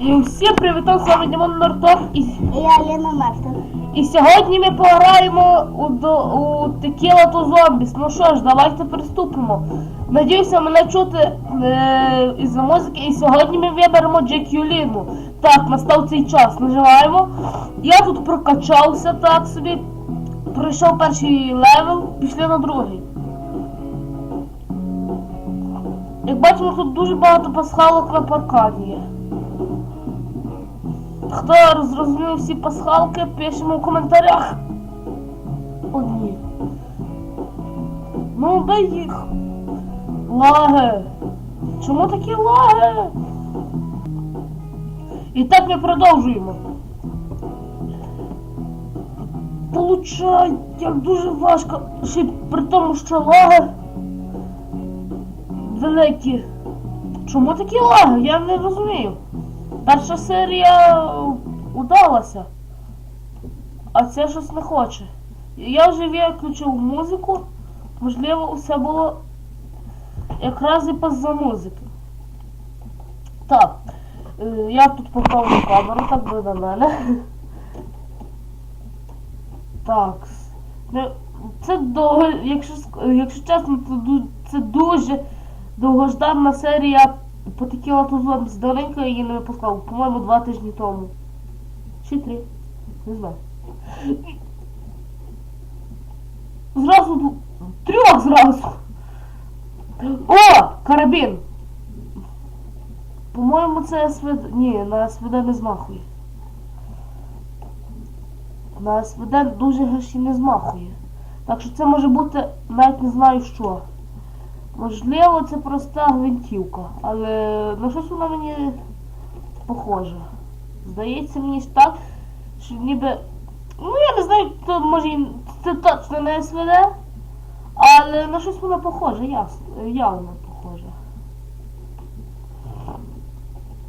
І всім привітав, з вами Дімон Нортов. І, Я Лена Мартин. і сьогодні ми пограємо у, до, у Tequila to Zombies. Ну що ж, давайте приступимо. Надіюся, мене чути е, із музики. І сьогодні ми виберемо Джекюліну. Так, настав цей час. Нажимаємо. Я тут прокачався так собі. Пройшов перший левел, пішли на другий. Як бачимо, тут дуже багато пасхалок на паркані є. Хто зрозумів всі пасхалки, пишемо в коментарях. Одні. Ну, де їх? Лаги. Чому такі лаги? І так ми продовжуємо. Получай, як дуже важко. Ще при тому, що лаги великі. Чому такі лаги? Я не розумію. Перша серія удалася, а це щось не хоче. Я вже виключив музику, можливо, усе було якраз і поза музики. Так, е, я тут поставлю камеру, так буде на мене. Так. Ну, Це довго, якщо, якщо чесно, то це дуже довгожданна серія потекіла тузом з давненько її не випускав, по-моєму, два тижні тому. Чи три. Не знаю. Зразу трьох зразу. О! Карабін! По-моєму, це СВД. Ні, на СВД не змахує. На СВД дуже гроші не змахує. Так що це може бути навіть не знаю що. Можливо, це проста гвинтівка, але на щось вона мені похожа. Здається мені ж так, що ніби. Ну я не знаю, то може це точно не СВД, але на щось вона похожа, ясно, явно похожа.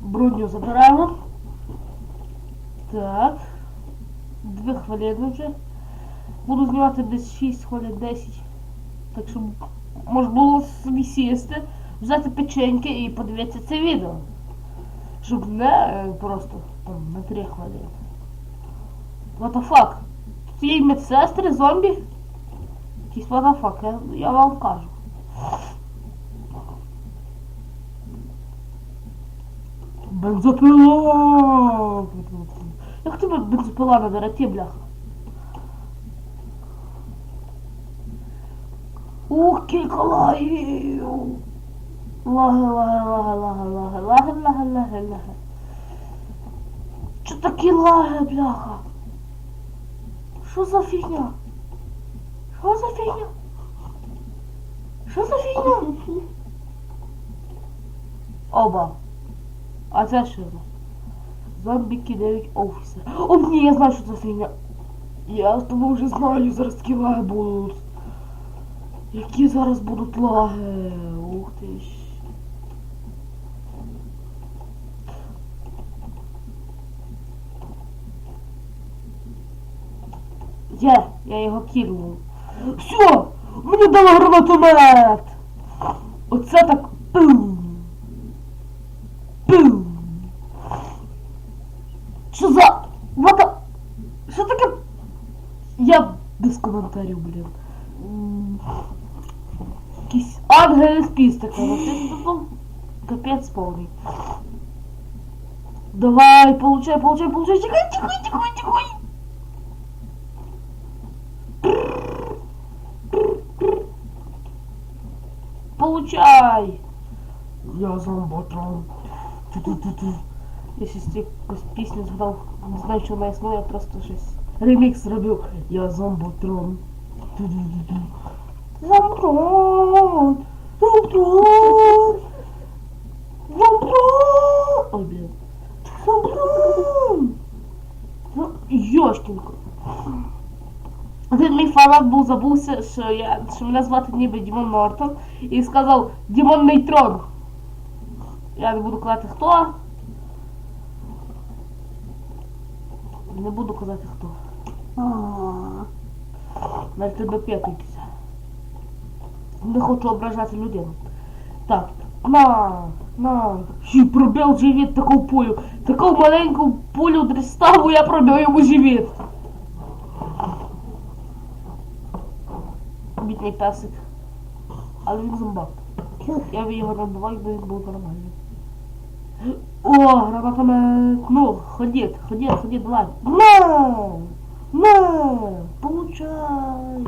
Брудню забираємо. Так. Дві хвилини вже. Буду знімати десь 6 хвилин 10. Так щоб можна було собі сісти, взяти печеньки і подивитися це відео. Щоб не е, просто там на 3 хвилини. What the fuck? Тут медсестри, зомбі? Якийсь what the fuck, я, я вам кажу. Бензопила! Як тебе бензопила на дороті, бляха? Ух, кілька лагів! Лаги, лаги, лаги, лаги, лаги, лаги, лаги, лаги, лаги. Що такі лаги, бляха? Що за фігня? Що за фігня? Що за фігня? Оба. А це що? Зомбі кидають офіси. О, ні, я знаю, що це фігня. Я з тобою вже знаю, зараз такі будуть. Які зараз будуть лаги? Ух ти ж. Є, я його кинув. Все! Мені дали гранатомет! Оце так пум! Пум! Що за... Вата... Що таке? Я без коментарів, блін. М, Якийсь ангел з пістиками. Це ну, капець повний. Давай, получай, получай, получай. Тихай, тихай, тихай, тихай. Получай. Я зомботрон. Ту-ту-ту-ту. Я ще стільки якусь пісню згадав. Не знаю, що вона існує, я просто щось. Ремікс зробив. Я зомботрон. Ту-ту-ту-ту. Зомботрон. Зомботрон. Зомботрон. Ой, блін. Зомботрон. Ну, Йошкінко. Один мій фанат був забувся, що я що мене звати ніби Дімон Нортон і сказав Дімон Нейтрон. Я не буду казати хто. Не буду казати хто. Навіть не допитуйтеся. Не хочу ображати людину. Так. На, на. Ще пробив живіт такого пулю. Таку маленьку пулю дриставу я пробив йому живіт. Бідний песик. Але він зомбак. Я б його набував, бо він був нормальний. О, гранатомет. Ну, ходіть, ходіть, ходіть, давай. На! На! Получай!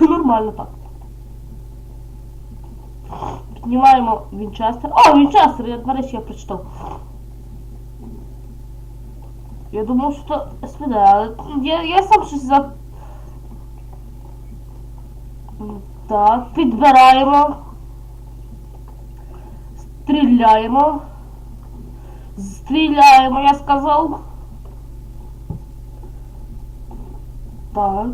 Нормально так. Піднімаємо Вінчестер. О, Вінчестер, я, речі, я прочитав. Я думав, що це СПД, але я, я сам щось за. Так, підбираємо. Стріляємо. Стріляємо, я сказав. Так.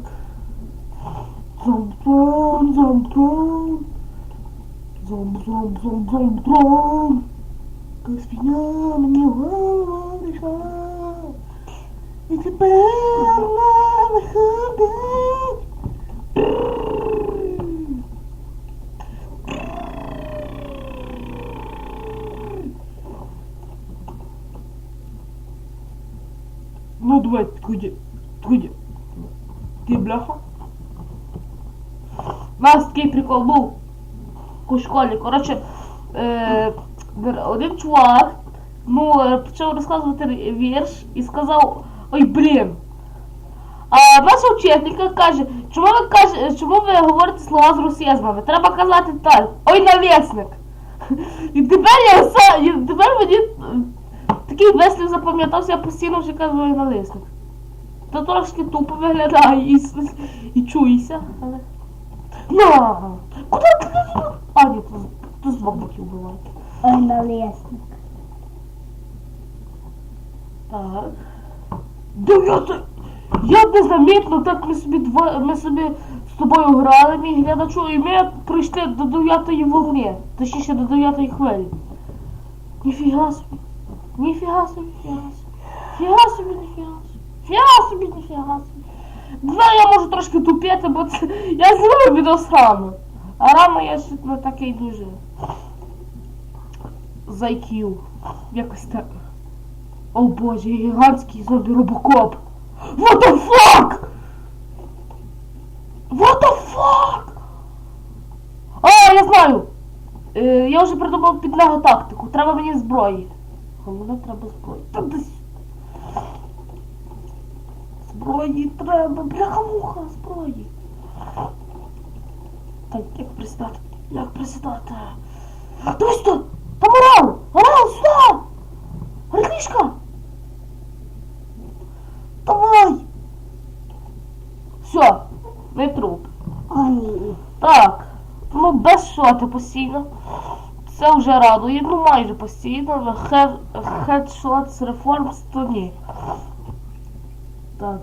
Ну, давай, підходи. Підходи. Ти бляха? У нас такий прикол був у школі. Коротше, е, один чувак ну, е, почав розказувати вірш і сказав, ой, блін. А наша вчителька каже, чому ви каже, чому ви говорите слова з русізмами? Треба казати так. Ой, навісник. І тепер я все, і тепер мені е, такий вислів запам'ятався, я постійно вже кажу ой, навісник. То трошки тупо виглядає і, і чується, але. На! Куди ти? А, то з двох боків буває. Ой, налесник. Так. Дев'яте. Я незамітно так ми собі два ми собі з тобою грали, мій глядачу, і ми прийшли до дев'ятої волни, точніше до дев'ятої хвилі. Ніфіга собі. Ніфіга собі, ніфіга собі. Ніфіга собі, ніфіга собі. Ніфіга собі, ніфіга собі. Знаю, я можу трошки тупити, бо це я знімаю відео з рано. А рано я ще не такий дуже. З IQ. Якось так. О боже, гігантський зомбі робокоп. What the fuck? What the fuck? А, я знаю. Е, я вже придумав під нього тактику. Треба мені зброї. Головне треба зброї. Зброї треба. Бляха-муха, зброї. Так, як присідати? Як присідати? Дивись тут! Там орел! Орел, сюди! Орлішка! Давай! Все, не труп. Ой, Так, ну без шоти постійно. Це вже радує, ну майже постійно, але хед, хедшот з реформ ні. Так.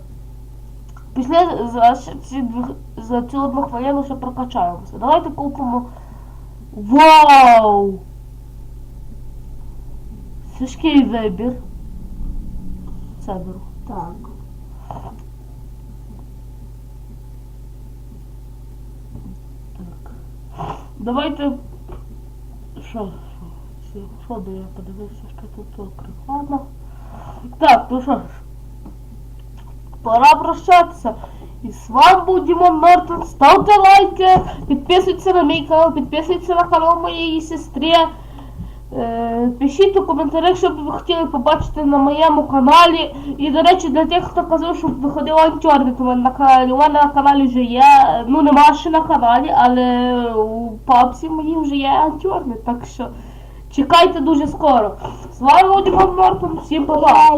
Після за, ці, за цю одну хвилину ще прокачаємося. Давайте купимо. Вау! Тяжкий вибір. Це беру. так. Так. Давайте. Що? Що? Що, де я подивився, що тут окрик. Так, ну що. Пора прощатися. І з вами був Дімон Мертон. Ставте лайки, підписуйтесь на мій канал, підписуйтесь на канал моєї сестри. Е, пишіть у коментарях, що ви хотіли побачити на моєму каналі. І, до речі, для тих, хто казав, що виходив антюрник у мене на каналі. У мене на каналі вже є. Ну, нема ще на каналі, але у папці моїй вже є антюрник. Так що чекайте дуже скоро. З вами Дімон Мортон. Всім. Па-па.